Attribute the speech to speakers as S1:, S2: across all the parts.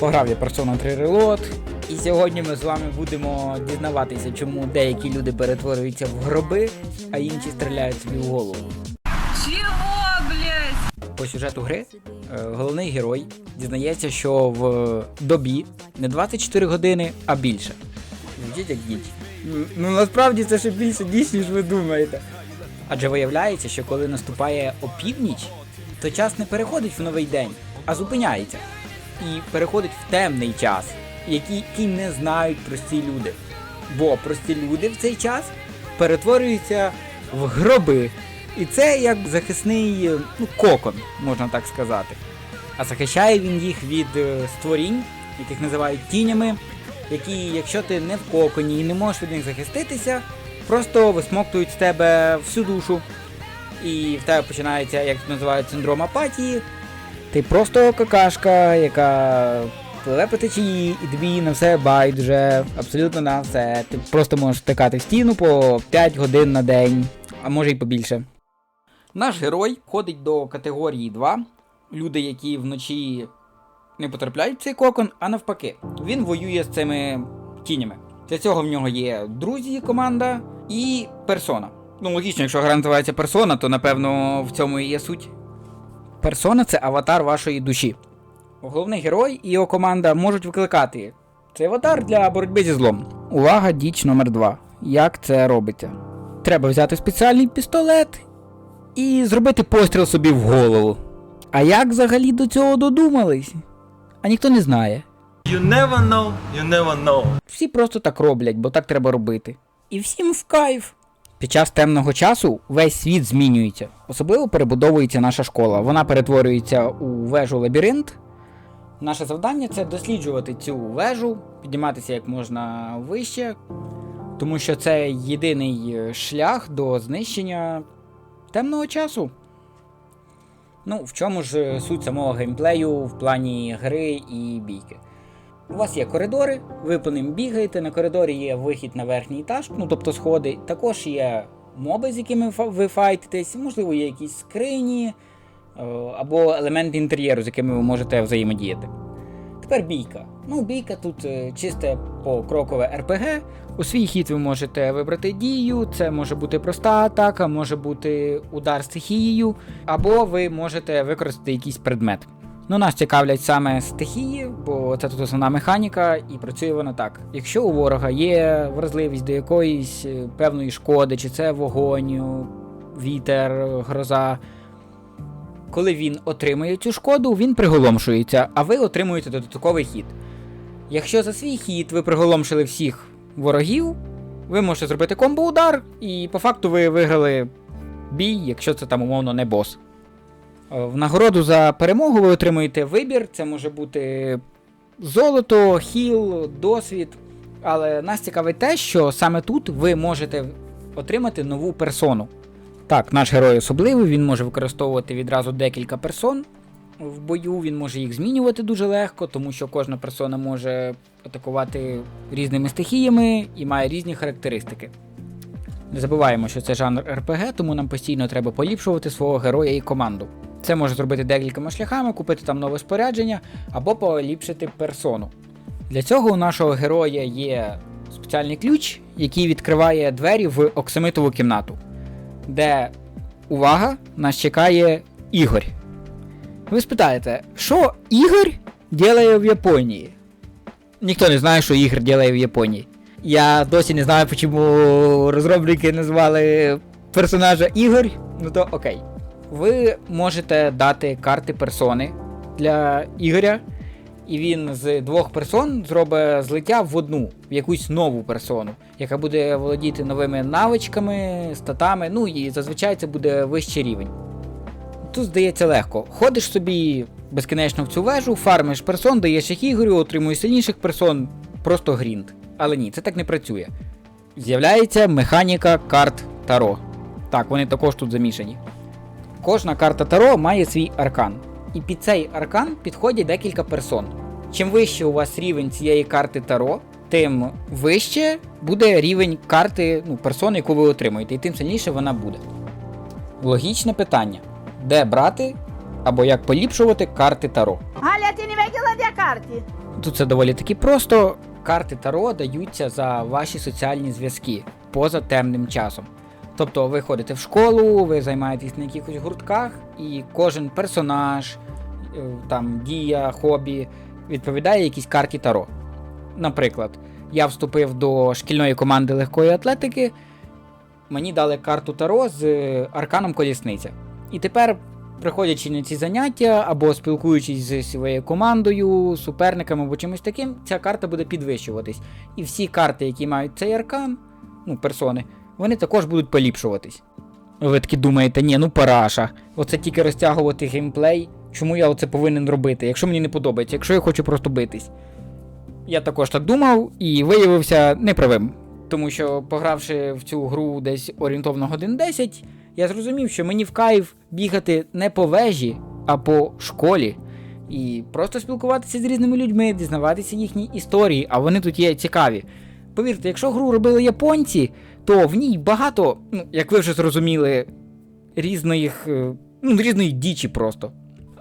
S1: Пограв я Persona 3 Reload. І сьогодні ми з вами будемо дізнаватися, чому деякі люди перетворюються в гроби, а інші стріляють собі в голову.
S2: Чего, блядь?
S1: По сюжету гри е, головний герой дізнається, що в добі не 24 години, а більше. Звучить як діч. Ну насправді це ще більше ніч, ніж ви думаєте. Адже виявляється, що коли наступає опівніч, то час не переходить в новий день, а зупиняється. І переходить в темний час, який, який не знають прості люди. Бо прості люди в цей час перетворюються в гроби. І це як захисний ну, кокон, можна так сказати. А захищає він їх від е, створінь, яких називають тінями, які, якщо ти не в коконі і не можеш від них захиститися, просто висмоктують з тебе всю душу. І в тебе починається, як називають, синдром апатії. Ти просто какашка, яка пливе по і тобі на все байдуже, абсолютно на все. Ти просто можеш втикати в стіну по 5 годин на день, а може й побільше. Наш герой входить до категорії 2. Люди, які вночі не потрапляють в цей кокон, а навпаки, він воює з цими тінями. Для цього в нього є друзі, команда і персона. Ну, логічно, якщо гра називається персона, то напевно в цьому і є суть. Персона це аватар вашої душі. Головний герой і його команда можуть викликати цей аватар для боротьби зі злом. Увага, діч номер 2 Як це робиться? Треба взяти спеціальний пістолет і зробити постріл собі в голову. А як взагалі до цього додумались? А ніхто не знає.
S3: You never know, you never know.
S1: Всі просто так роблять, бо так треба робити. І всім в кайф. Під час темного часу весь світ змінюється. Особливо перебудовується наша школа. Вона перетворюється у вежу лабіринт. Наше завдання це досліджувати цю вежу, підніматися як можна вище, тому що це єдиний е, шлях до знищення темного часу. Ну, в чому ж е, суть самого геймплею в плані гри і бійки? У вас є коридори, ви по ним бігаєте. На коридорі є вихід на верхній етаж, ну тобто сходи. Також є моби, з якими ви файтитесь, можливо, є якісь скрині е, або елементи інтер'єру, з якими ви можете взаємодіяти. Тепер бійка. Ну, бійка тут е, чисте покрокове РПГ. У свій хід ви можете вибрати дію, це може бути проста атака, може бути удар стихією, або ви можете використати якийсь предмет. Ну, нас цікавлять саме стихії, бо це тут основна механіка, і працює вона так. Якщо у ворога є вразливість до якоїсь е, певної шкоди, чи це вогонь, вітер, гроза. Коли він отримує цю шкоду, він приголомшується, а ви отримуєте додатковий хід. Якщо за свій хід ви приголомшили всіх ворогів, ви можете зробити комбо-удар, і по факту ви виграли бій, якщо це там умовно не бос. Е, В нагороду за перемогу ви отримуєте вибір. Це може бути золото, хіл, досвід. Але нас цікавить те, що саме тут ви можете отримати нову персону. Так, наш герой особливий, він може використовувати відразу декілька персон в бою, він може їх змінювати дуже легко, тому що кожна персона може атакувати різними стихіями і має різні характеристики. Не забуваємо, що це жанр РПГ, тому нам постійно треба поліпшувати свого героя і команду. Це може зробити декількома шляхами, купити там нове спорядження або поліпшити персону. Для цього у нашого героя є спеціальний ключ, який відкриває двері в оксамитову кімнату, де, увага, нас чекає Ігор. Ви спитаєте, що Ігор ділає в Японії? Ніхто не знає, що Ігор ділає в Японії. Я досі не знаю, чому розробники назвали персонажа Ігор. Ну то окей. Ви можете дати карти персони для Ігоря, і він з двох персон зробить злиття в одну, в якусь нову персону, яка буде володіти новими навичками, статами, ну і зазвичай це буде вищий рівень. Тут здається легко. Ходиш собі безкінечно в цю вежу, фармиш персон, даєш їх ігорю, отримуєш сильніших персон, просто грінд. Але ні, це так не працює. З'являється механіка карт Таро. Так, вони також тут замішані. Кожна карта Таро має свій аркан. І під цей аркан підходять декілька персон. Чим вище у вас рівень цієї карти Таро, тим вище буде рівень карти ну, персони, яку ви отримуєте, і тим сильніше вона буде. Логічне питання: де брати або як поліпшувати карти Таро?
S2: Галя, ти не видела де карти?
S1: Тут це доволі таки просто. Карти Таро даються за ваші соціальні зв'язки поза темним часом. Тобто ви ходите в школу, ви займаєтесь на якихось гуртках, і кожен персонаж, е, там дія, хобі відповідає якійсь карті Таро. Наприклад, я вступив до шкільної команди легкої атлетики, мені дали карту Таро з е, арканом колісниця. І тепер, приходячи на ці заняття або спілкуючись зі своєю командою, суперниками або чимось таким, ця карта буде підвищуватись. І всі карти, які мають цей аркан, ну, персони, вони також будуть поліпшуватись. Ви такі думаєте, ні, ну параша, оце тільки розтягувати геймплей. Чому я оце повинен робити, якщо мені не подобається, якщо я хочу просто битись? Я також так думав і виявився неправим. Тому що, погравши в цю гру десь орієнтовно годин 10, я зрозумів, що мені в кайф бігати не по вежі, а по школі. І просто спілкуватися з різними людьми, дізнаватися їхні історії, а вони тут є цікаві. Повірте, якщо гру робили японці, то в ній багато, ну, як ви вже зрозуміли, різних, е, ну, різної дічі просто.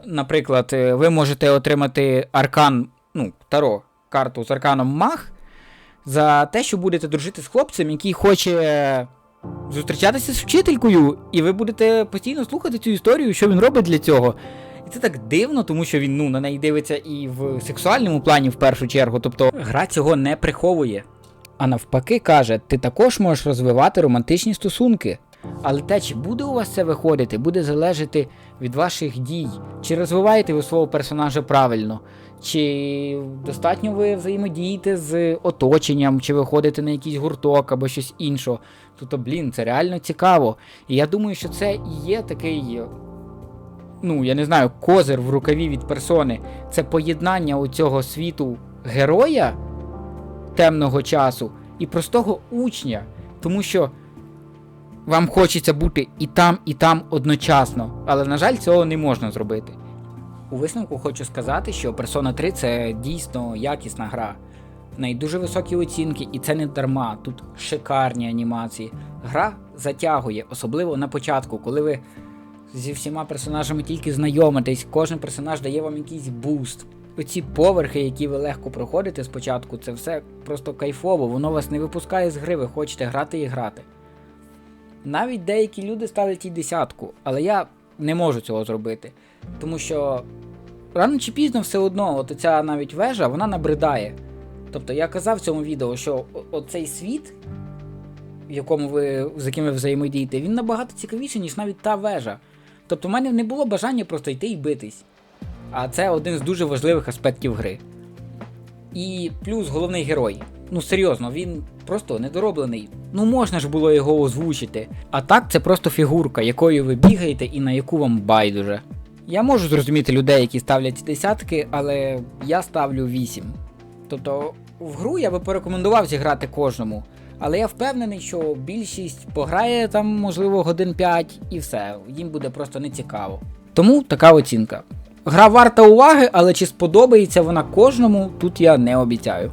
S1: Наприклад, е, ви можете отримати аркан, ну, Таро, карту з арканом Мах за те, що будете дружити з хлопцем, який хоче зустрічатися з вчителькою, і ви будете постійно слухати цю історію, що він робить для цього. І це так дивно, тому що він ну, на неї дивиться і в сексуальному плані в першу чергу. Тобто гра цього не приховує. А навпаки, каже, ти також можеш розвивати романтичні стосунки. Але те, чи буде у вас це виходити, буде залежати від ваших дій, чи розвиваєте ви свого персонажа правильно, чи достатньо ви взаємодієте з оточенням, чи ви ходите на якийсь гурток або щось інше. Тобто, блін, це реально цікаво. І я думаю, що це і є такий, ну, я не знаю, козир в рукаві від персони. Це поєднання у цього світу героя темного часу і простого учня. Тому що вам хочеться бути і там, і там одночасно, але, на жаль, цього не можна зробити. У висновку хочу сказати, що Persona 3 це дійсно якісна гра. В неї дуже високі оцінки, і це не дарма. Тут шикарні анімації. Гра затягує, особливо на початку, коли ви зі всіма персонажами тільки знайомитесь, кожен персонаж дає вам якийсь буст. Оці поверхи, які ви легко проходите спочатку, це все просто кайфово, воно вас не випускає з гри, ви хочете грати і грати. Навіть деякі люди ставлять і десятку, але я не можу цього зробити. Тому що рано чи пізно все одно, от ця навіть вежа, вона набридає. Тобто я казав в цьому відео, що оцей світ, в якому ви, з яким ви взаємодієте, він набагато цікавіший, ніж навіть та вежа. Тобто в мене не було бажання просто йти і битись. А це один з дуже важливих аспектів гри. І плюс головний герой. Ну серйозно, він просто недороблений. Ну можна ж було його озвучити. А так це просто фігурка, якою ви бігаєте і на яку вам байдуже. Я можу зрозуміти людей, які ставлять десятки, але я ставлю 8. Тобто в гру я би порекомендував зіграти кожному. Але я впевнений, що більшість пограє там, можливо, годин 5 і все, їм буде просто нецікаво. Тому така оцінка. Гра варта уваги, але чи сподобається вона кожному, тут я не обіцяю.